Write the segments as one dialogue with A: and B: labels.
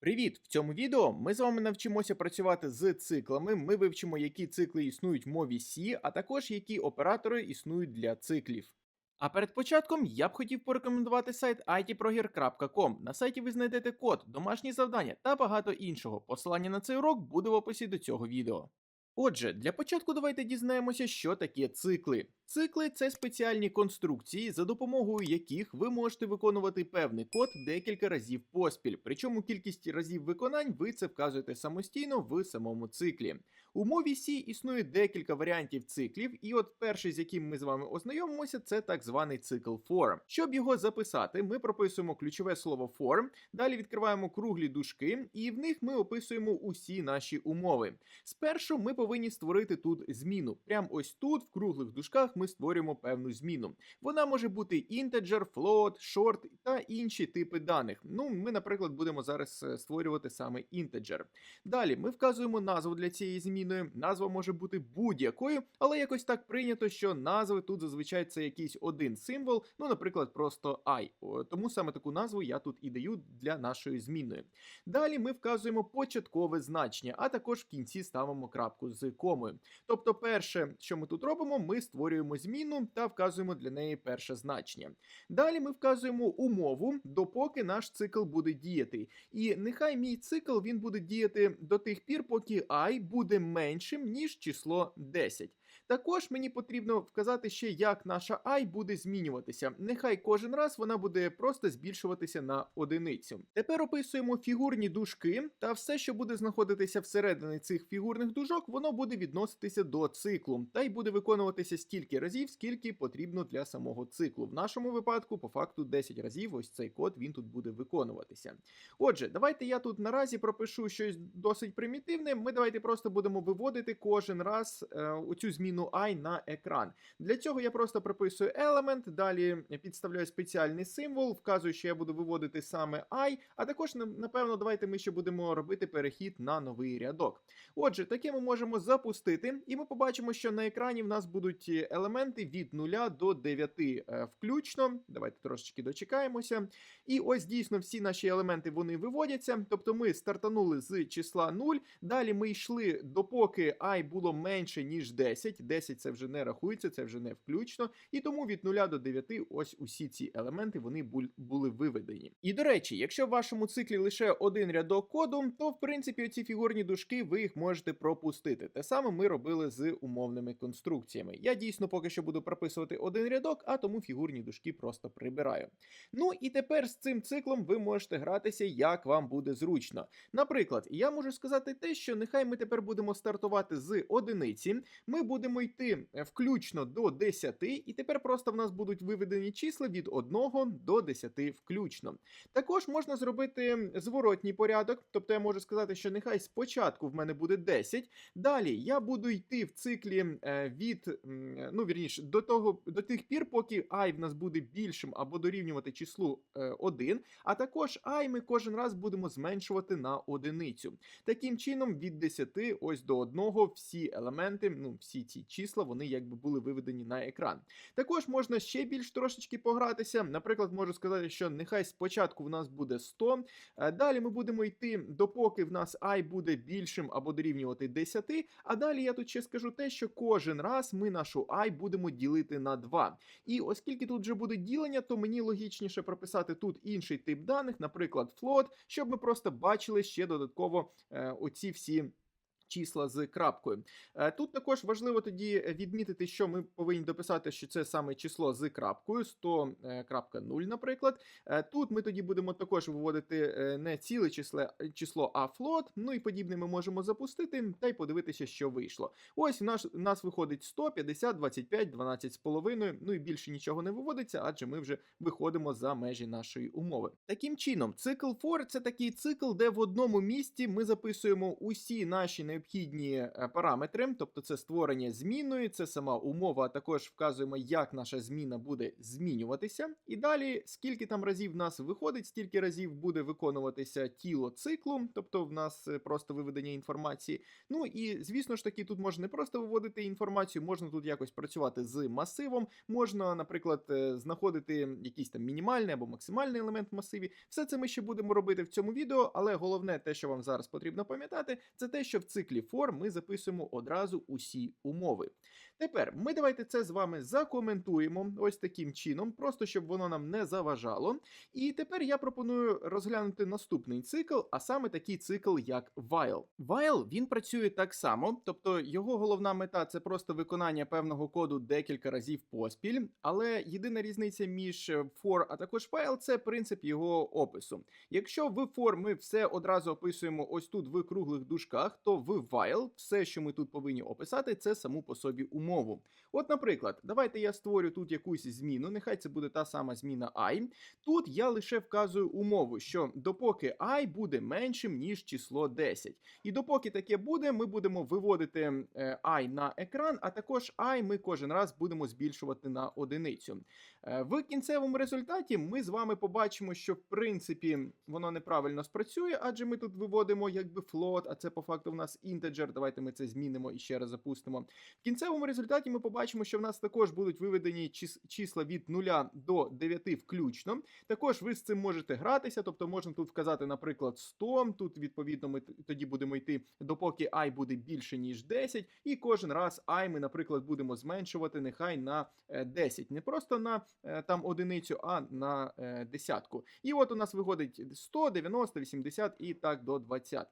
A: Привіт! В цьому відео ми з вами навчимося працювати з циклами. Ми вивчимо, які цикли існують в мові C, а також які оператори існують для циклів. А перед початком я б хотів порекомендувати сайт itproger.com. На сайті ви знайдете код, домашні завдання та багато іншого. Посилання на цей урок буде в описі до цього відео. Отже, для початку давайте дізнаємося, що таке цикли. Цикли це спеціальні конструкції, за допомогою яких ви можете виконувати певний код декілька разів поспіль. Причому кількість разів виконань ви це вказуєте самостійно в самому циклі. У мові C існує декілька варіантів циклів, і от перший, з яким ми з вами ознайомимося, це так званий цикл for. Щоб його записати, ми прописуємо ключове слово for, далі відкриваємо круглі дужки, і в них ми описуємо усі наші умови. Спершу ми повинні створити тут зміну. Прямо ось тут, в круглих дужках, ми створюємо певну зміну. Вона може бути integer, float, short та інші типи даних. Ну, ми, наприклад, будемо зараз е, створювати саме integer. Далі ми вказуємо назву для цієї зміни. Назва може бути будь-якою, але якось так прийнято, що назви тут зазвичай це якийсь один символ, ну, наприклад, просто i. Тому саме таку назву я тут і даю для нашої зміни. Далі ми вказуємо початкове значення, а також в кінці ставимо крапку з комою. Тобто, перше, що ми тут робимо, ми створюємо зміну та вказуємо для неї перше значення. Далі ми вказуємо умову, допоки наш цикл буде діяти. І нехай мій цикл він буде діяти до тих пір, поки і буде меншим, ніж число 10. Також мені потрібно вказати ще, як наша і буде змінюватися. Нехай кожен раз вона буде просто збільшуватися на одиницю. Тепер описуємо фігурні дужки, та все, що буде знаходитися всередині цих фігурних дужок, воно буде відноситися до циклу, та й буде виконуватися стільки разів, скільки потрібно для самого циклу. В нашому випадку, по факту, 10 разів ось цей код він тут буде виконуватися. Отже, давайте я тут наразі пропишу щось досить примітивне. Ми давайте просто будемо виводити кожен раз е, оцю зміну i на екран. Для цього я просто прописую елемент, далі підставляю спеціальний символ, вказую, що я буду виводити саме i, а також, напевно, давайте ми ще будемо робити перехід на новий рядок. Отже, таке ми можемо запустити, і ми побачимо, що на екрані в нас будуть е, елементи від 0 до 9 е, включно. Давайте трошечки дочекаємося. І ось дійсно всі наші елементи вони виводяться. Тобто ми стартанули з числа 0, далі ми йшли допоки і було менше, ніж 10. 10 це вже не рахується, це вже не включно. І тому від 0 до 9 ось усі ці елементи вони були виведені. І до речі, якщо в вашому циклі лише один рядок коду, то в принципі ці фігурні дужки ви їх можете пропустити. Те саме ми робили з умовними конструкціями. Я дійсно поки що буду прописувати один рядок, а тому фігурні дужки просто прибираю. Ну і тепер з цим циклом ви можете гратися, як вам буде зручно. Наприклад, я можу сказати те, що нехай ми тепер будемо стартувати з одиниці. Ми будемо йти е, включно до 10, і тепер просто в нас будуть виведені числа від 1 до 10 включно. Також можна зробити зворотній порядок, тобто я можу сказати, що нехай спочатку в мене буде 10, далі я буду йти в циклі е, від, ну вірніше, до того до тих пір, поки і в нас буде більшим або дорівнювати числу 1, а також і ми кожен раз будемо зменшувати на одиницю. Таким чином, від 10 ось до 1 всі елементи, ну всі ці числа, вони якби були виведені на екран. Також можна ще більш трошечки погратися. Наприклад, можу сказати, що нехай спочатку в нас буде 100, е, далі ми будемо йти, допоки в нас і буде більшим або дорівнювати 10, а далі я тут ще скажу те, що кожен раз ми нашу і будемо ділити на 2. І оскільки тут вже буде ділення, то мені логічніше прописати тут інший тип даних, наприклад, float, щоб ми просто бачили ще додатково е, оці всі. Числа з крапкою. Е, Тут також важливо тоді відмітити, що ми повинні дописати, що це саме число з крапкою 100.0, наприклад. Е, Тут ми тоді будемо також виводити е, не ціле число, число, а флот. Ну і подібне ми можемо запустити та й подивитися, що вийшло. Ось у нас, у нас виходить 100, 50, 25, 12 з половиною. Ну і більше нічого не виводиться, адже ми вже виходимо за межі нашої умови. Таким чином, цикл for – це такий цикл, де в одному місці ми записуємо усі наші необхідні е, параметри, тобто це створення змінної, це сама умова, а також вказуємо, як наша зміна буде змінюватися. І далі, скільки там разів в нас виходить, стільки разів буде виконуватися тіло циклу, тобто в нас е, просто виведення інформації. Ну і звісно ж таки, тут можна не просто виводити інформацію, можна тут якось працювати з масивом, можна, наприклад, е, знаходити якийсь там мінімальний або максимальний елемент в масиві. Все це ми ще будемо робити в цьому відео, але головне, те, що вам зараз потрібно пам'ятати, це те, що в циклі for ми записуємо одразу усі умови. Тепер ми давайте це з вами закоментуємо ось таким чином, просто щоб воно нам не заважало. І тепер я пропоную розглянути наступний цикл, а саме такий цикл, як while. While він працює так само, тобто його головна мета це просто виконання певного коду декілька разів поспіль, але єдина різниця між е, for, а також while – це принцип його опису. Якщо в for ми все одразу описуємо ось тут в круглих дужках, то в while все, що ми тут повинні описати, це саму по собі умову. От, наприклад, давайте я створю тут якусь зміну, нехай це буде та сама зміна i. Тут я лише вказую умову, що допоки і буде меншим, ніж число 10. І допоки таке буде, ми будемо виводити е, i на екран, а також і ми кожен раз будемо збільшувати на одиницю. Е, В кінцевому результаті ми з вами побачимо, що в принципі воно неправильно спрацює, адже ми тут виводимо якби float, а це по факту в нас інтеджер. Давайте ми це змінимо і ще раз запустимо. В кінцевому результаті ми побачимо, що в нас також будуть виведені чис- числа від 0 до 9 включно. Також ви з цим можете гратися, тобто можна тут вказати, наприклад, 100. Тут відповідно ми тоді будемо йти, допоки і буде більше ніж 10, і кожен раз і ми, наприклад, будемо зменшувати нехай на е, 10. Не просто на е, там одиницю, а на е, десятку. І от у нас виходить 100, 90, 80 і так до 20.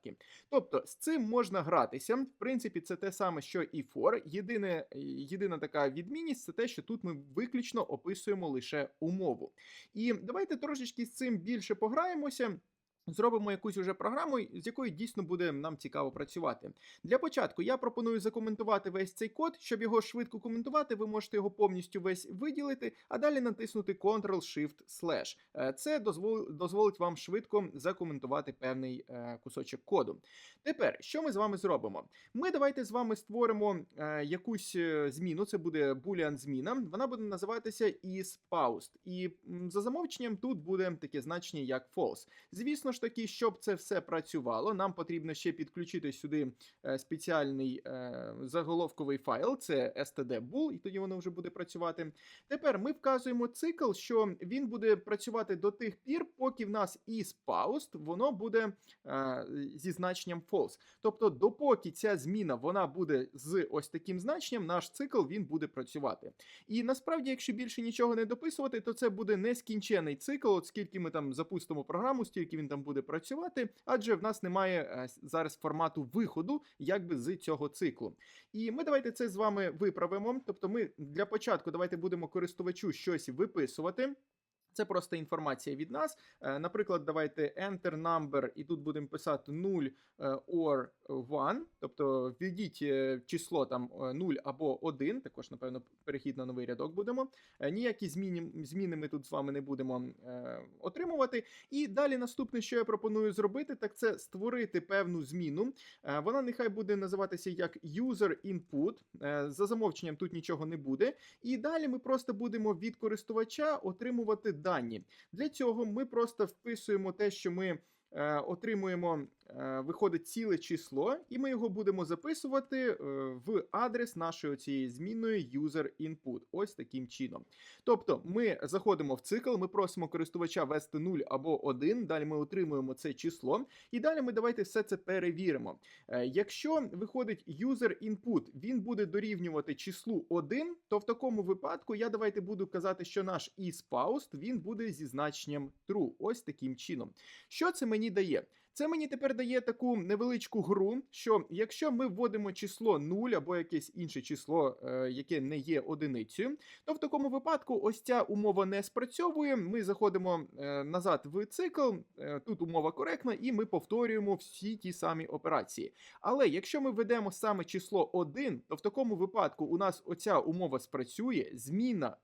A: Тобто з цим можна гратися. В принципі, це те саме, що і for. Єдине, єдина така відмінність це те, що тут ми виключно описуємо лише умову. І давайте трошечки з цим більше пограємося. Зробимо якусь уже програму, з якою дійсно буде нам цікаво працювати. Для початку я пропоную закоментувати весь цей код. Щоб його швидко коментувати, ви можете його повністю весь виділити, а далі натиснути Ctrl-Shift-Slash. Е, Це дозволить вам швидко закоментувати певний е, кусочок коду. Тепер, що ми з вами зробимо? Ми давайте з вами створимо е, якусь зміну, це буде boolean зміна. Вона буде називатися isPaused. І за замовченням тут буде таке значення як false. Звісно ж таки, щоб це все працювало, нам потрібно ще підключити сюди е, спеціальний е, заголовковий файл, це std.bool, і тоді воно вже буде працювати. Тепер ми вказуємо цикл, що він буде працювати до тих пір, поки в нас isPaused, воно буде е, зі значенням false. Тобто, допоки ця зміна вона буде з ось таким значенням, наш цикл він буде працювати. І насправді, якщо більше нічого не дописувати, то це буде нескінчений цикл. От скільки ми там запустимо програму, стільки він там буде працювати, адже в нас немає е, зараз формату виходу, якби з цього циклу. І ми давайте це з вами виправимо. Тобто, ми для початку давайте будемо користувачу щось виписувати. Це просто інформація від нас. Е, Наприклад, давайте enter number, і тут будемо писати 0 е, or 1, тобто введіть е, число там е, 0 або 1, також, напевно, перехід на новий рядок будемо. Ніякі зміни, зміни ми тут з вами не будемо отримувати. І далі наступне, що я пропоную зробити, так це створити певну зміну. Вона нехай буде називатися як user input. За замовченням тут нічого не буде. І далі ми просто будемо від користувача отримувати дані. Для цього ми просто вписуємо те, що ми отримуємо, е, виходить ціле число, і ми його будемо записувати е, в адрес нашої цієї змінної user input. Ось таким чином. Тобто ми заходимо в цикл, ми просимо користувача ввести 0 або 1, далі ми отримуємо це число, і далі ми давайте все це перевіримо. Е, Якщо виходить user input, він буде дорівнювати числу 1, то в такому випадку я давайте буду казати, що наш isPaused, він буде зі значенням true. Ось таким чином. Що це мені дає? Це мені тепер дає таку невеличку гру, що якщо ми вводимо число 0 або якесь інше число, е, яке не є одиницею, то в такому випадку ось ця умова не спрацьовує. Ми заходимо е, назад в цикл, е, тут умова коректна, і ми повторюємо всі ті самі операції. Але якщо ми введемо саме число 1, то в такому випадку у нас оця умова спрацює, зміна,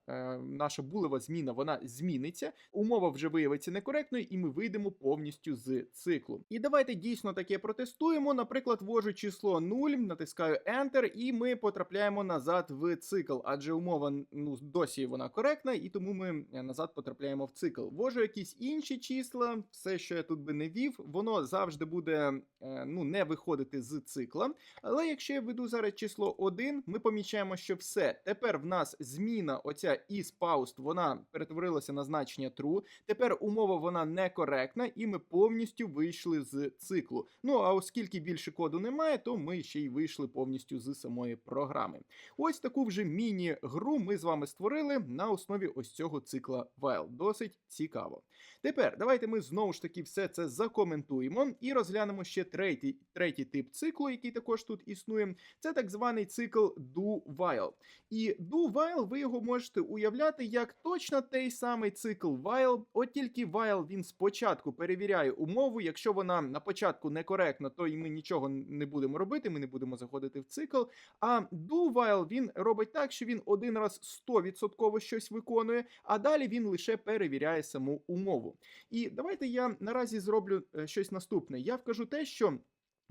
A: наша булева зміна, вона зміниться, умова вже виявиться некоректною, і ми вийдемо повністю з циклу. І давайте дійсно таке протестуємо. Наприклад, ввожу число 0, натискаю Enter, і ми потрапляємо назад в цикл, адже умова ну досі вона коректна, і тому ми е, назад потрапляємо в цикл. Ввожу якісь інші числа, все, що я тут би не вів, воно завжди буде е, ну не виходити з цикла. Але якщо я введу зараз число 1, ми помічаємо, що все. Тепер в нас зміна, оця isPaust, вона перетворилася на значення true. Тепер умова вона некоректна, і ми повністю вийшли з циклу. Ну а оскільки більше коду немає, то ми ще й вийшли повністю з самої програми. Ось таку вже міні-гру ми з вами створили на основі ось цього цикла while. Досить цікаво. Тепер давайте ми знову ж таки все це закоментуємо і розглянемо ще третій, третій тип циклу, який також тут існує. Це так званий цикл do-while. І do-while ви його можете уявляти як точно той самий цикл while, от тільки while він спочатку перевіряє умову. Якщо вона на початку некоректна, то і ми нічого не будемо робити, ми не будемо заходити в цикл. А do-while він робить так, що він один раз 100% щось виконує, а далі він лише перевіряє саму умову. І давайте я наразі зроблю е, щось наступне. Я вкажу те, що.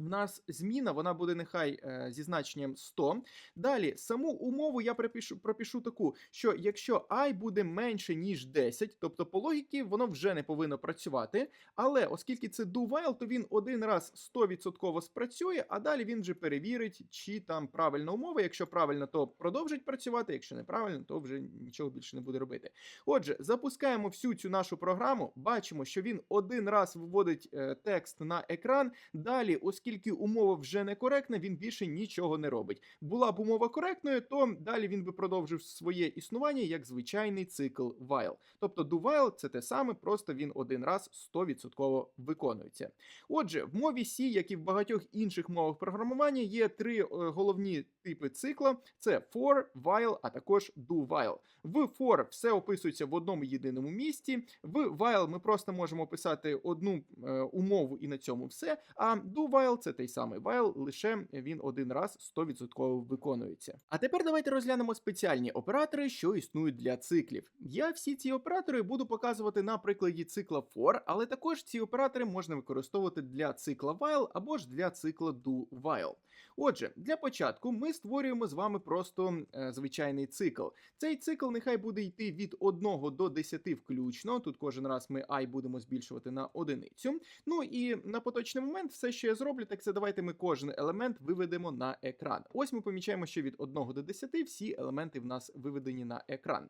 A: В нас зміна, вона буде нехай е, зі значенням 100. Далі саму умову я пропишу, пропишу таку, що якщо і буде менше, ніж 10, тобто по логіки воно вже не повинно працювати. Але оскільки це do while, то він один раз 100% спрацює, а далі він вже перевірить, чи там правильна умова. Якщо правильно, то продовжить працювати. Якщо неправильно, то вже нічого більше не буде робити. Отже, запускаємо всю цю нашу програму. Бачимо, що він один раз виводить е, текст на екран. Далі, оскільки умова вже некоректна, він більше нічого не робить. Була б умова коректною, то далі він би продовжив своє існування як звичайний цикл while. Тобто do while – це те саме, просто він один раз 100% виконується. Отже, в мові C, як і в багатьох інших мовах програмування, є три е, головні типи цикла: це for, while, а також do while. В for все описується в одному єдиному місці. В while ми просто можемо писати одну е, умову і на цьому все. А do while це той самий while, лише він один раз 100% виконується. А тепер давайте розглянемо спеціальні оператори, що існують для циклів. Я всі ці оператори буду показувати на прикладі цикла for, але також ці оператори можна використовувати для цикла while або ж для цикла do while. Отже, для початку ми створюємо з вами просто е, звичайний цикл. Цей цикл нехай буде йти від 1 до 10 включно. Тут кожен раз ми і будемо збільшувати на одиницю. Ну і на поточний момент все, що я зроблю, так це давайте ми кожен елемент виведемо на екран. Ось ми помічаємо, що від 1 до 10 всі елементи в нас виведені на екран.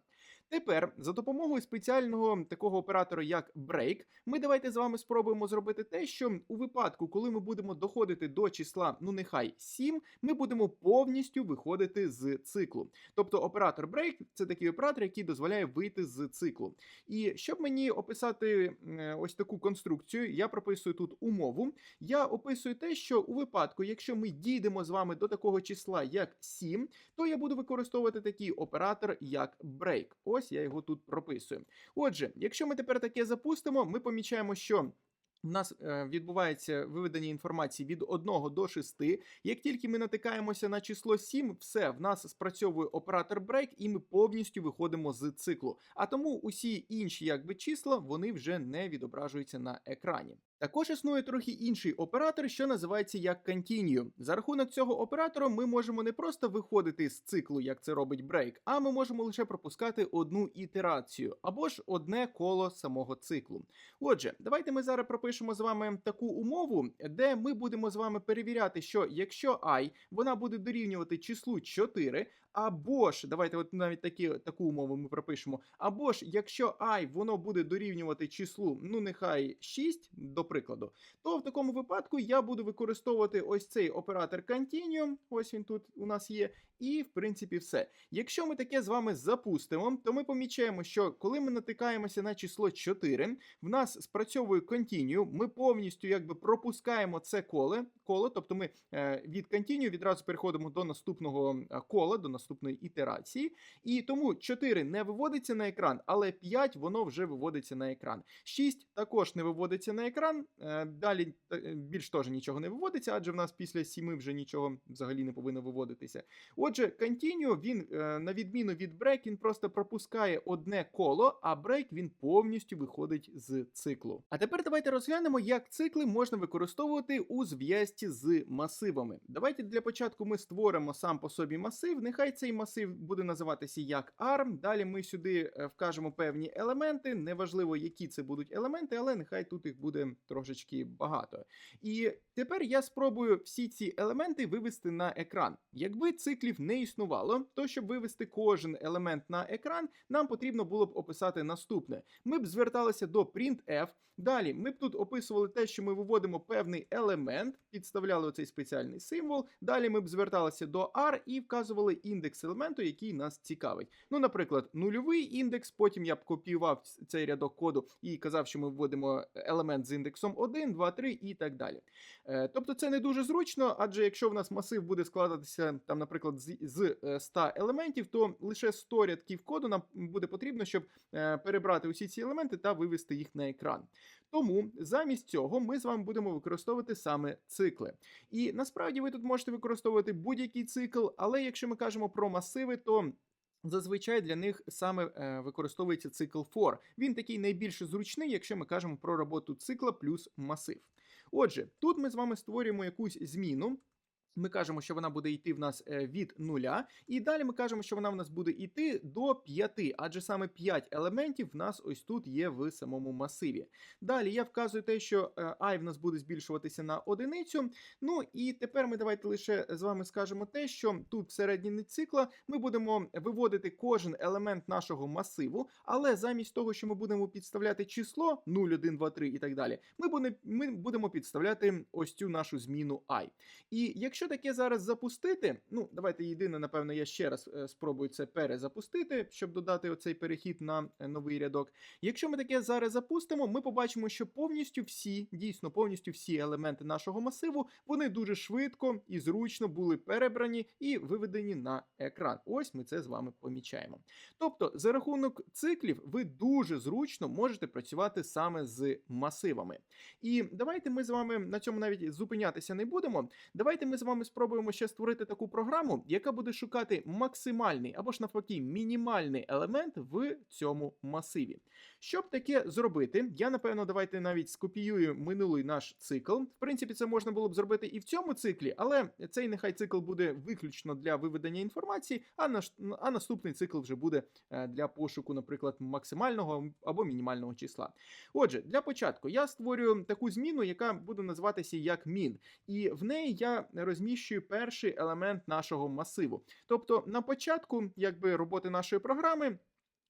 A: Тепер за допомогою спеціального такого оператора, як break, ми давайте з вами спробуємо зробити те, що у випадку, коли ми будемо доходити до числа, ну нехай 7, ми будемо повністю виходити з циклу. Тобто оператор break – це такий оператор, який дозволяє вийти з циклу. І щоб мені описати е, ось таку конструкцію, я прописую тут умову. Я описую те, що у випадку, якщо ми дійдемо з вами до такого числа, як 7, то я буду використовувати такий оператор, як break. Ось я його тут прописую. Отже, якщо ми тепер таке запустимо, ми помічаємо, що. У нас е, відбувається виведення інформації від 1 до 6. Як тільки ми натикаємося на число 7, все в нас спрацьовує оператор break, і ми повністю виходимо з циклу. А тому усі інші якби числа вони вже не відображуються на екрані. Також існує трохи інший оператор, що називається як Continue. За рахунок цього оператора ми можемо не просто виходити з циклу, як це робить break, а ми можемо лише пропускати одну ітерацію або ж одне коло самого циклу. Отже, давайте ми зараз пропишемо з вами таку умову, де ми будемо з вами перевіряти, що якщо і вона буде дорівнювати числу 4, або ж давайте, от навіть такі таку умову ми пропишемо. Або ж якщо і воно буде дорівнювати числу, ну нехай 6, до прикладу, то в такому випадку я буду використовувати ось цей оператор Continuum, ось він тут у нас є, і в принципі все. Якщо ми таке з вами запустимо, то ми помічаємо, що коли ми натикаємося на число 4, в нас спрацьовує Continue, ми повністю якби пропускаємо це коло, коло тобто ми е, від Continue відразу переходимо до наступного е, кола, до наступного наступної ітерації. І тому 4 не виводиться на екран, але 5 воно вже виводиться на екран. 6 також не виводиться на екран. е, Далі е, більш теж нічого не виводиться, адже в нас після 7 вже нічого взагалі не повинно виводитися. Отже, Continue, він, е, на відміну від Break, він просто пропускає одне коло, а Break він повністю виходить з циклу. А тепер давайте розглянемо, як цикли можна використовувати у зв'язці з масивами. Давайте для початку ми створимо сам по собі масив. Нехай цей масив буде називатися як ARM. Далі ми сюди е, вкажемо певні елементи. Неважливо, які це будуть елементи, але нехай тут їх буде трошечки багато. І тепер я спробую всі ці елементи вивести на екран. Якби циклів не існувало, то щоб вивести кожен елемент на екран, нам потрібно було б описати наступне: ми б зверталися до printf, Далі ми б тут описували те, що ми виводимо певний елемент, підставляли оцей спеціальний символ. Далі ми б зверталися до R і вказували індекс елементу, який нас цікавить. Ну, наприклад, нульовий індекс. Потім я б копіював цей рядок коду і казав, що ми вводимо елемент з індексом 1, 2, 3 і так далі. Е, Тобто це не дуже зручно, адже якщо в нас масив буде складатися, там, наприклад, з, з е, 100 елементів, то лише 100 рядків коду нам буде потрібно, щоб е, перебрати усі ці елементи та вивести їх на екран. Тому замість цього ми з вами будемо використовувати саме цикли. І насправді ви тут можете використовувати будь-який цикл, але якщо ми кажемо про масиви, то Зазвичай для них саме е, використовується цикл for. Він такий найбільш зручний, якщо ми кажемо про роботу цикла плюс масив. Отже, тут ми з вами створюємо якусь зміну. Ми кажемо, що вона буде йти в нас е, від нуля, і далі ми кажемо, що вона в нас буде йти до 5, адже саме 5 елементів в нас ось тут є в самому масиві. Далі я вказую те, що е, i в нас буде збільшуватися на одиницю. Ну і тепер ми давайте лише з вами скажемо те, що тут всередині цикла ми будемо виводити кожен елемент нашого масиву, але замість того, що ми будемо підставляти число 0, 1, 2, 3 і так далі, ми будемо, підставляти ось цю нашу зміну i. І якщо таке зараз запустити, ну давайте єдине, напевно, я ще раз е, спробую це перезапустити, щоб додати оцей перехід на е, новий рядок. Якщо ми таке зараз запустимо, ми побачимо, що повністю всі, дійсно повністю всі елементи нашого масиву, вони дуже швидко і зручно були перебрані і виведені на екран. Ось ми це з вами помічаємо. Тобто, за рахунок циклів, ви дуже зручно можете працювати саме з масивами. І давайте ми з вами на цьому навіть зупинятися не будемо. Давайте ми з вами спробуємо ще створити таку програму, яка буде шукати максимальний або ж навпаки мінімальний елемент в цьому масиві. Щоб таке зробити, я напевно давайте навіть скопіюю минулий наш цикл. В принципі, це можна було б зробити і в цьому циклі, але цей нехай цикл буде виключно для виведення інформації, а наш а наступний цикл вже буде е, для пошуку, наприклад, максимального або мінімального числа. Отже, для початку я створюю таку зміну, яка буде називатися як min. І в неї я розміщую перший елемент нашого масиву. Тобто на початку якби роботи нашої програми.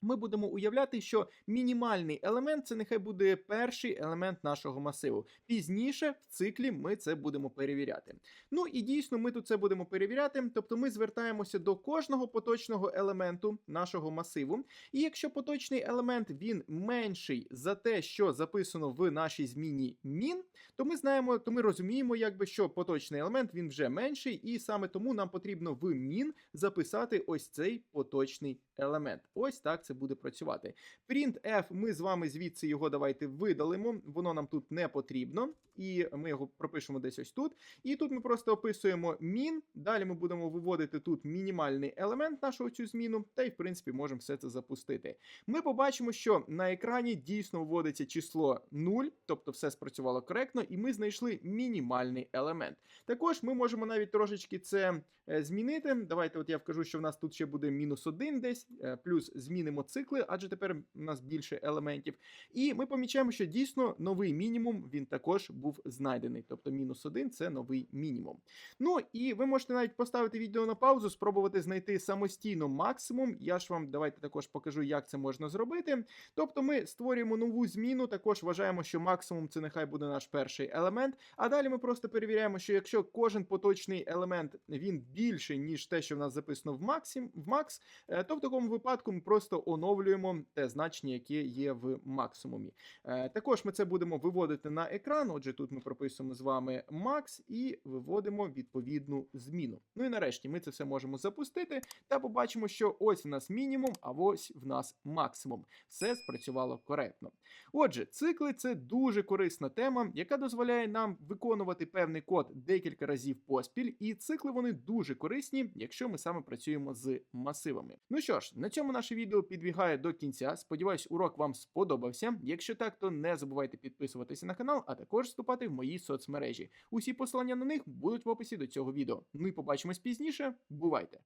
A: Ми будемо уявляти, що мінімальний елемент це нехай буде перший елемент нашого масиву. Пізніше в циклі ми це будемо перевіряти. Ну і дійсно ми тут це будемо перевіряти. Тобто ми звертаємося до кожного поточного елементу нашого масиву. І якщо поточний елемент він менший за те, що записано в нашій зміні min, то ми знаємо, то ми розуміємо, якби що поточний елемент він вже менший, і саме тому нам потрібно в min записати ось цей поточний елемент. Ось так це буде працювати. Printf ми з вами звідси його давайте видалимо, воно нам тут не потрібно, і ми його пропишемо десь ось тут. І тут ми просто описуємо min, далі ми будемо виводити тут мінімальний елемент нашого цю зміну, та й в принципі можемо все це запустити. Ми побачимо, що на екрані дійсно вводиться число 0, тобто все спрацювало коректно, і ми знайшли мінімальний елемент. Також ми можемо навіть трошечки це е, змінити. Давайте, от я вкажу, що в нас тут ще буде мінус 1 десь, плюс змінимо цикли, адже тепер у нас більше елементів. І ми помічаємо, що дійсно новий мінімум він також був знайдений. Тобто мінус 1 це новий мінімум. Ну і ви можете навіть поставити відео на паузу, спробувати знайти самостійно максимум. Я ж вам давайте також покажу, як це можна зробити. Тобто ми створюємо нову зміну, також вважаємо, що максимум це нехай буде наш перший елемент. А далі ми просто перевіряємо, що якщо кожен поточний елемент він більший, ніж те, що в нас записано в максим, в макс, е, тобто такому випадку ми просто оновлюємо те значення, яке є в максимумі. Е, також ми це будемо виводити на екран. Отже, тут ми прописуємо з вами max і виводимо відповідну зміну. Ну і нарешті ми це все можемо запустити та побачимо, що ось в нас мінімум, а ось в нас максимум. Все спрацювало коректно. Отже, цикли це дуже корисна тема, яка дозволяє нам виконувати певний код декілька разів поспіль, і цикли вони дуже корисні, якщо ми саме працюємо з масивами. Ну що ж, на цьому наше відео підбігає до кінця. Сподіваюсь, урок вам сподобався. Якщо так, то не забувайте підписуватися на канал, а також вступати в мої соцмережі. Усі посилання на них будуть в описі до цього відео. Ну і побачимось пізніше. Бувайте!